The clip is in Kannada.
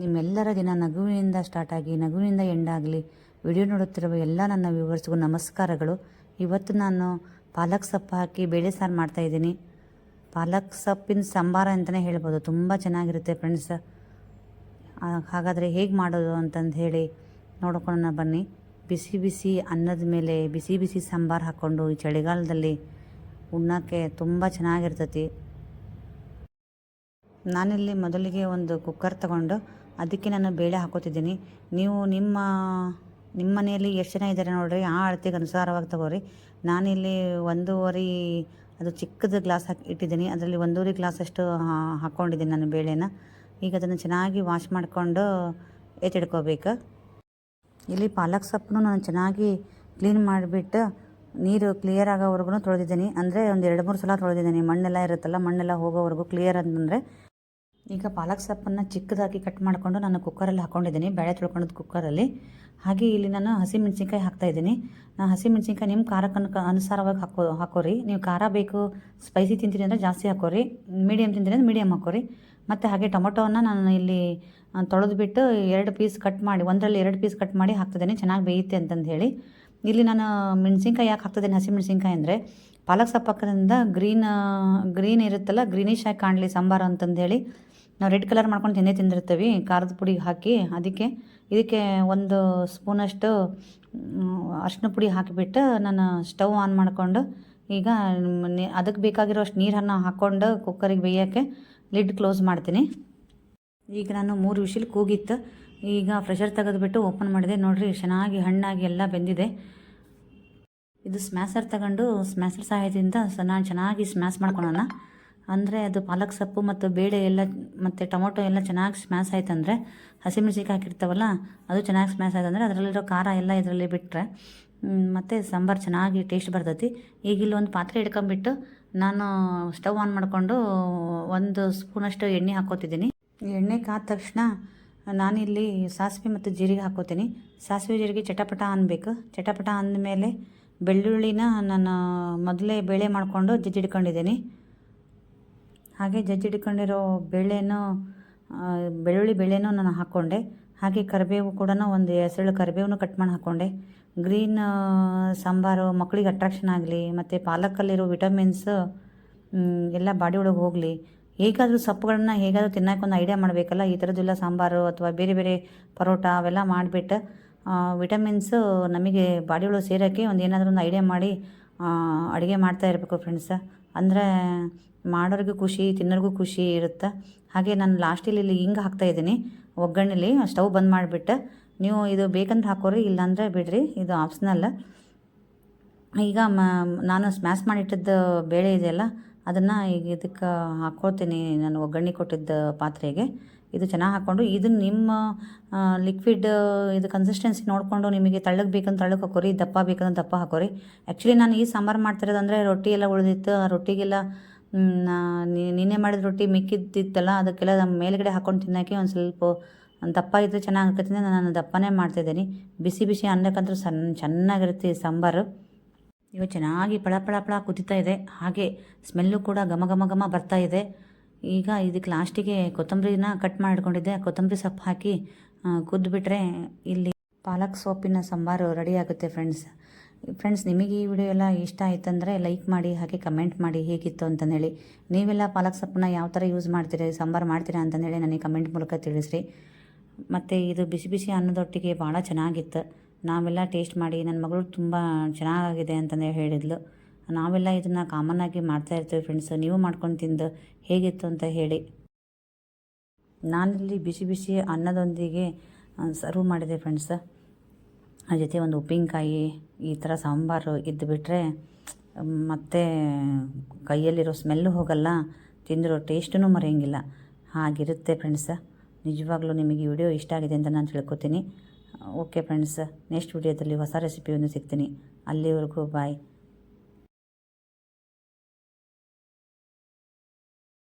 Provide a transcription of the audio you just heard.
ನಿಮ್ಮೆಲ್ಲರ ದಿನ ನಗುವಿನಿಂದ ಸ್ಟಾರ್ಟ್ ಆಗಿ, ನಗುವಿನಿಂದ ಎಂಡ್ ಆಗಲಿ ವಿಡಿಯೋ ನೋಡುತ್ತಿರುವ ಎಲ್ಲ ನನ್ನ ವ್ಯೂವರ್ಸ್ಗೂ ನಮಸ್ಕಾರಗಳು. ಇವತ್ತು ನಾನು ಪಾಲಕ್ ಸೊಪ್ಪು ಹಾಕಿ ಬೇಳೆ ಸಾರು ಮಾಡ್ತಾ ಇದ್ದೀನಿ. ಪಾಲಕ್ ಸೊಪ್ಪಿನ ಸಾಂಬಾರ ಅಂತಲೇ ಹೇಳ್ಬೋದು. ತುಂಬ ಚೆನ್ನಾಗಿರುತ್ತೆ ಫ್ರೆಂಡ್ಸ್ ಹಾಗಾದರೆ ಹೇಗೆ ಮಾಡೋದು ಅಂತಂದು ಹೇಳಿ ನೋಡ್ಕೊಳ್ಳೋಣ ಬನ್ನಿ. ಬಿಸಿ ಬಿಸಿ ಅನ್ನದ ಮೇಲೆ ಬಿಸಿ ಬಿಸಿ ಸಾಂಬಾರು ಹಾಕ್ಕೊಂಡು ಈ ಚಳಿಗಾಲದಲ್ಲಿ ಉಣ್ಣೋಕ್ಕೆ ತುಂಬ ಚೆನ್ನಾಗಿರ್ತೈತಿ. ನಾನಿಲ್ಲಿ ಮೊದಲಿಗೆ ಒಂದು ಕುಕ್ಕರ್ ತಗೊಂಡು ಅದಕ್ಕೆ ನಾನು ಬೇಳೆ ಹಾಕೋತಿದ್ದೀನಿ. ನೀವು ನಿಮ್ಮ ನಿಮ್ಮ ಮನೆಯಲ್ಲಿ ಎಷ್ಟು ಜನ ಇದ್ದಾರೆ ನೋಡ್ರಿ? ಆ ಅಳತೆಗೆ ಅನುಸಾರವಾಗಿ ತಗೋರಿ. ನಾನಿಲ್ಲಿ ಒಂದೂವರೆ, ಅದು ಚಿಕ್ಕದು ಗ್ಲಾಸ್ ಹಾಕಿ ಇಟ್ಟಿದ್ದೀನಿ. ಅದರಲ್ಲಿ ಒಂದೂವರೆ ಗ್ಲಾಸಷ್ಟು ಹಾಕ್ಕೊಂಡಿದ್ದೀನಿ ನಾನು ಬೇಳೆನ. ಈಗ ಅದನ್ನು ಚೆನ್ನಾಗಿ ವಾಶ್ ಮಾಡಿಕೊಂಡು ಎತ್ತಿಡ್ಕೋಬೇಕು. ಇಲ್ಲಿ ಪಾಲಕ್ ಸೊಪ್ಪನ್ನು ನಾನು ಚೆನ್ನಾಗಿ ಕ್ಲೀನ್ ಮಾಡಿಬಿಟ್ಟು ನೀರು ಕ್ಲಿಯರ್ ಆಗೋವರೆಗೂ ತೊಳೆದಿದ್ದೀನಿ. ಅಂದರೆ ಒಂದು ಎರಡು ಮೂರು ಸಲ ತೊಳೆದಿದ್ದೀನಿ. ಮಣ್ಣೆಲ್ಲ ಇರುತ್ತಲ್ಲ, ಮಣ್ಣೆಲ್ಲ ಹೋಗೋವರೆಗೂ ಕ್ಲಿಯರ್ ಅಂತಂದರೆ ಈಗ ಪಾಲಕ್ ಸೊಪ್ಪನ್ನು ಚಿಕ್ಕದಾಗಿ ಕಟ್ ಮಾಡಿಕೊಂಡು ನಾನು ಕುಕ್ಕರಲ್ಲಿ ಹಾಕ್ಕೊಂಡಿದ್ದೀನಿ ಬೇಳೆ ತೊಳ್ಕೊಂಡದ್ದು ಕುಕ್ಕರಲ್ಲಿ. ಹಾಗೆ ಇಲ್ಲಿ ನಾನು ಹಸಿ ಹಸಿಮೆಣ್ಸಿನ್ಕಾಯಿ ಹಾಕ್ತಾಯಿದ್ದೀನಿ ನಾನು ಹಸಿಮೆಣ್ಸಿನ್ಕಾಯಿ ನಿಮ್ಮ ಖಾರಕ್ಕೆ ಅನುಸಾರವಾಗಿ ಹಾಕೋ ಹಾಕೋರಿ. ನೀವು ಖಾರ ಬೇಕು ಸ್ಪೈಸಿ ತಿಂತೀರಿ ಅಂದರೆ ಜಾಸ್ತಿ ಹಾಕೋರಿ. ಮೀಡಿಯಮ್ ತಿಂತೀನಿ ಅಂದರೆ ಮೀಡಿಯಮ್ ಹಾಕೋರಿ. ಮತ್ತು ಹಾಗೆ ಟೊಮೊಟೊವನ್ನು ನಾನು ಇಲ್ಲಿ ತೊಳೆದ್ಬಿಟ್ಟು ಎರಡು ಪೀಸ್ ಕಟ್ ಮಾಡಿ, ಒಂದರಲ್ಲಿ ಎರಡು ಪೀಸ್ ಕಟ್ ಮಾಡಿ ಹಾಕ್ತಿದ್ದೀನಿ. ಚೆನ್ನಾಗಿ ಬೇಯುತ್ತೆ ಅಂತಂದು ಹೇಳಿ. ಇಲ್ಲಿ ನಾನು ಮೆಣಸಿನ್ಕಾಯಿ ಯಾಕೆ ಹಾಕ್ತಿದ್ದೀನಿ ಹಸಿಮೆಣ್ಸಿನ್ಕಾಯಿ ಅಂದರೆ, ಪಾಲಕ್ ಸೊಪ್ಪು ಗ್ರೀನ್ ಗ್ರೀನ್ ಇರುತ್ತಲ್ಲ ಗ್ರೀನಿಶ್ ಆಗಿ ಕಾಣಲಿ ಸಾಂಬಾರು ಅಂತಂದು ಹೇಳಿ. ನಾವು ರೆಡ್ ಕಲರ್ ಮಾಡ್ಕೊಂಡು ತಿಂದೇ ತಿಂದಿರ್ತೀವಿ, ಖಾರದ ಪುಡಿ ಹಾಕಿ, ಅದಕ್ಕೆ, ಇದಕ್ಕೆ ಒಂದು ಸ್ಪೂನಷ್ಟು ಅರಿಶಿನ ಪುಡಿ ಹಾಕಿಬಿಟ್ಟು ನಾನು ಸ್ಟವ್ ಆನ್ ಮಾಡಿಕೊಂಡು, ಈಗ ಅದಕ್ಕೆ ಬೇಕಾಗಿರೋ ಅಷ್ಟು ನೀರನ್ನು ಹಾಕ್ಕೊಂಡು ಕುಕ್ಕರಿಗೆ ಬೇಯೋಕ್ಕೆ ಲಿಡ್ ಕ್ಲೋಸ್ ಮಾಡ್ತೀನಿ. ಈಗ ನಾನು ಮೂರು ವಿಷಿಲ್ ಕೂಗಿತ್ತು, ಈಗ ಫ್ರೆಷರ್ ತೆಗೆದುಬಿಟ್ಟು ಓಪನ್ ಮಾಡಿದೆ, ನೋಡಿರಿ ಚೆನ್ನಾಗಿ ಹಣ್ಣಾಗಿ ಎಲ್ಲ ಬೆಂದಿದೆ. ಇದು ಸ್ಮ್ಯಾಸರ್ ತಗೊಂಡು ಸ್ಮ್ಯಾಸರ್ ಸಹಾಯದಿಂದ ನಾನು ಚೆನ್ನಾಗಿ ಸ್ಮ್ಯಾಸ್ ಮಾಡ್ಕೊಳೋಣ. ಅಂದರೆ ಅದು ಪಾಲಕ್ ಸೊಪ್ಪು ಮತ್ತು ಬೇಳೆ ಎಲ್ಲ ಮತ್ತು ಟೊಮೊಟೊ ಎಲ್ಲ ಚೆನ್ನಾಗಿ ಸ್ಮ್ಯಾಶ್ ಆಯ್ತಂದರೆ ಹಸಿಮೆಣ್ಸಿನ್ಕಾಯಿ ಹಾಕಿರ್ತಾವಲ್ಲ, ಅದು ಚೆನ್ನಾಗಿ ಸ್ಮ್ಯಾಶ್ ಆಯ್ತಂದರೆ ಅದರಲ್ಲಿರೋ ಖಾರ ಎಲ್ಲ ಇದರಲ್ಲಿ ಬಿಟ್ಟರೆ ಮತ್ತು ಸಾಂಬಾರು ಚೆನ್ನಾಗಿ ಟೇಸ್ಟ್ ಬರ್ತೈತಿ. ಈಗ ಇಲ್ಲಿ ಒಂದು ಪಾತ್ರೆ ಹಿಡ್ಕೊಂಬಿಟ್ಟು ನಾನು ಸ್ಟವ್ ಆನ್ ಮಾಡಿಕೊಂಡು ಒಂದು ಸ್ಪೂನಷ್ಟು ಎಣ್ಣೆ ಹಾಕೋತಿದ್ದೀನಿ ಎಣ್ಣೆ ಕಾದ ತಕ್ಷಣ ನಾನಿಲ್ಲಿ ಸಾಸಿವೆ ಮತ್ತು ಜೀರಿಗೆ ಹಾಕೋತೀನಿ ಸಾಸಿವೆ, ಜೀರಿಗೆ ಚಟಪಟ ಅನ್ಬೇಕು. ಚಟಪಟ ಅಂದಮೇಲೆ ಬೆಳ್ಳುಳ್ಳಿನ ನಾನು ಮೊದಲೇ ಬೇಳೆ ಮಾಡಿಕೊಂಡು ಜಜ್ಜಿಡ್ಕೊಂಡಿದ್ದೀನಿ ಹಾಗೆ ಜಜ್ಜಿಡ್ಕೊಂಡಿರೋ ಬೇಳೆನೂ ಬೆಳ್ಳುಳ್ಳಿ ಬೇಳೆನೂ ನಾನು ಹಾಕ್ಕೊಂಡೆ ಹಾಗೆ ಕರಿಬೇವು ಕೂಡ ಒಂದು ಎಸಳು ಕರಿಬೇವನ್ನು ಕಟ್ ಮಾಡಿ ಹಾಕ್ಕೊಂಡೆ ಗ್ರೀನ್ ಸಾಂಬಾರು ಮಕ್ಕಳಿಗೆ ಅಟ್ರಾಕ್ಷನ್ ಆಗಲಿ, ಮತ್ತು ಪಾಲಕಲ್ಲಿರೋ ವಿಟಮಿನ್ಸ್ ಎಲ್ಲ ಬಾಡಿ ಒಳಗೆ ಹೋಗಲಿ. ಹೇಗಾದರೂ ಸೊಪ್ಪುಗಳನ್ನ ಹೇಗಾದರೂ ತಿನ್ನೋಕೆ ಒಂದು ಐಡಿಯಾ ಮಾಡಬೇಕಲ್ಲ? ಈ ಥರದ್ದೆಲ್ಲ ಸಾಂಬಾರು ಅಥವಾ ಬೇರೆ ಬೇರೆ ಪರೋಟ ಅವೆಲ್ಲ ಮಾಡಿಬಿಟ್ಟು ವಿಟಮಿನ್ಸು ನಮಗೆ ಬಾಡಿ ಒಳಗೆ ಸೇರೋಕ್ಕೆ ಒಂದು ಏನಾದರೂ ಒಂದು ಐಡಿಯಾ ಮಾಡಿ ಅಡುಗೆ ಮಾಡ್ತಾ ಇರಬೇಕು ಫ್ರೆಂಡ್ಸ ಅಂದರೆ ಮಾಡೋರಿಗೂ ಖುಷಿ, ತಿನ್ನೋರಿಗೂ ಖುಷಿ ಇರುತ್ತೆ. ಹಾಗೆ ನಾನು ಲಾಸ್ಟಲ್ಲಿ ಇಲ್ಲಿ ಹಿಂಗೆ ಹಾಕ್ತಾಯಿದ್ದೀನಿ ಒಗ್ಗರಣೆಲಿ ಸ್ಟವ್ ಬಂದ್ ಮಾಡಿಬಿಟ್ಟು ನೀವು ಇದು ಬೇಕಂದ್ರೆ ಹಾಕೋರಿ, ಇಲ್ಲಾಂದರೆ ಬಿಡ್ರಿ. ಇದು ಆಪ್ಷನಲ್ ಈಗ ಮ, ನಾನು ಸ್ಮ್ಯಾಶ್ ಮಾಡಿಟ್ಟಿದ್ದ ಬೇಳೆ ಇದೆಯಲ್ಲ, ಅದನ್ನು ಈಗ ಇದಕ್ಕೆ ಹಾಕ್ಕೊಳ್ತೀನಿ ನಾನು ಒಗ್ಗರಣೆ ಕೊಟ್ಟಿದ್ದ ಪಾತ್ರೆಗೆ. ಇದು ಚೆನ್ನಾಗಿ ಹಾಕ್ಕೊಂಡು ಇದು ನಿಮ್ಮ ಲಿಕ್ವಿಡ್ ಇದು ಕನ್ಸಿಸ್ಟೆನ್ಸಿ ನೋಡಿಕೊಂಡು ನಿಮಗೆ ತಳ್ಳಗೆ ಬೇಕಂತ ತಳ್ಳಗೆ ಹಾಕೋರಿ, ದಪ್ಪ ಬೇಕಂತ ದಪ್ಪ ಹಾಕೋರಿ. ಆ್ಯಕ್ಚುಲಿ ನಾನು ಈ ಸಾಂಬಾರು ಮಾಡ್ತಿರೋದಂದರೆ ರೊಟ್ಟಿ ಎಲ್ಲ ಉಳಿದಿತ್ತು, ಆ ರೊಟ್ಟಿಗೆಲ್ಲ ನಿನ್ನೆ ಮಾಡಿದ ರೊಟ್ಟಿ ಮಿಕ್ಕಿದ್ದಿತ್ತಲ್ಲ, ಅದಕ್ಕೆಲ್ಲ ನಮ್ಮ ಮೇಲ್ಗಡೆ ಹಾಕೊಂಡು ತಿನ್ನೋಕ್ಕೆ ಒಂದು ಸ್ವಲ್ಪ ದಪ್ಪ ಇದ್ದರೆ ಚೆನ್ನಾಗಿ ಆಕತ್ತಿಂದ ನಾನು ದಪ್ಪನೇ ಮಾಡ್ತಿದ್ದೀನಿ. ಬಿಸಿ ಬಿಸಿ ಅನ್ನಕ್ಕಂತೂ ಸಣ್ಣ ಚೆನ್ನಾಗಿರುತ್ತೆ ಈ ಸಾಂಬಾರು. ಇವಾಗ ಚೆನ್ನಾಗಿ ಪಳ ಪಳ ಪಳ ಕುದೀತಾ ಇದೆ, ಹಾಗೆ ಸ್ಮೆಲ್ಲು ಕೂಡ ಘಮ ಘಮ ಘಮ ಬರ್ತಾ ಇದೆ. ಈಗ ಇದಕ್ಕೆ ಲಾಸ್ಟಿಗೆ ಕೊತ್ತಂಬರಿನ ಕಟ್ ಮಾಡಿಕೊಂಡಿದ್ದೆ. ಕೊತ್ತಂಬರಿ ಸೊಪ್ಪು ಹಾಕಿ ಕುದ್ದುಬಿಟ್ರೆ ಇಲ್ಲಿ ಪಾಲಕ್ ಸೊಪ್ಪಿನ ಸಾಂಬಾರು ರೆಡಿ ಆಗುತ್ತೆ ಫ್ರೆಂಡ್ಸ್ ಫ್ರೆಂಡ್ಸ್ ನಿಮಗೆ ಈ ವಿಡಿಯೋ ಎಲ್ಲ ಇಷ್ಟ ಆಯ್ತಂದರೆ ಲೈಕ್ ಮಾಡಿ, ಹಾಗೆ ಕಮೆಂಟ್ ಮಾಡಿ ಹೇಗಿತ್ತು ಅಂತಂದೇಳಿ ನೀವೆಲ್ಲ ಪಾಲಕ್ ಸೊಪ್ಪನ್ನ ಯಾವ ಥರ ಯೂಸ್ ಮಾಡ್ತೀರಿ, ಸಾಂಬಾರು ಮಾಡ್ತೀರಾ ಅಂತಂದೇಳಿ ನನಗೆ ಕಮೆಂಟ್ ಮೂಲಕ ತಿಳಿಸ್ರಿ. ಮತ್ತು ಇದು ಬಿಸಿ ಬಿಸಿ ಅನ್ನದೊಟ್ಟಿಗೆ ಭಾಳ ಚೆನ್ನಾಗಿತ್ತು. ನಾವೆಲ್ಲ ಟೇಸ್ಟ್ ಮಾಡಿ ನನ್ನ ಮಗಳು ತುಂಬ ಚೆನ್ನಾಗಿದೆ ಅಂತಂದೇಳಿ ಹೇಳಿದ್ಲು. ನಾವೆಲ್ಲ ಇದನ್ನು ಕಾಮನ್ನಾಗಿ ಮಾಡ್ತಾ ಇರ್ತೀವಿ ಫ್ರೆಂಡ್ಸ್ ನೀವು ಮಾಡ್ಕೊಂಡು ತಿಂದು ಹೇಗಿತ್ತು ಅಂತ ಹೇಳಿ. ನಾನಿಲ್ಲಿ ಬಿಸಿ ಬಿಸಿ ಅನ್ನದೊಂದಿಗೆ ಸರ್ವ್ ಮಾಡಿದೆ ಫ್ರೆಂಡ್ಸ್ ಆ ಜೊತೆ ಒಂದು ಉಪ್ಪಿನಕಾಯಿ, ಈ ಥರ ಸಾಂಬಾರು ಇದ್ದು ಬಿಟ್ಟರೆ ಮತ್ತು ಕೈಯಲ್ಲಿರೋ ಸ್ಮೆಲ್ಲು ಹೋಗಲ್ಲ. ತಿಂದಿರೋ ಟೇಸ್ಟೂ ಮರೆಯೋಂಗಿಲ್ಲ. ಹಾಗಿರುತ್ತೆ ಫ್ರೆಂಡ್ಸ್ ನಿಜವಾಗ್ಲೂ ನಿಮಗೆ ವಿಡಿಯೋ ಇಷ್ಟ ಆಗಿದೆ ಅಂತ ನಾನು ತಿಳ್ಕೊತೀನಿ. ಓಕೆ ಫ್ರೆಂಡ್ಸ್ ನೆಕ್ಸ್ಟ್ ವಿಡಿಯೋದಲ್ಲಿ ಹೊಸ ರೆಸಿಪಿಯನ್ನು ಸಿಗ್ತೀನಿ. ಅಲ್ಲಿವರೆಗೂ ಬಾಯ್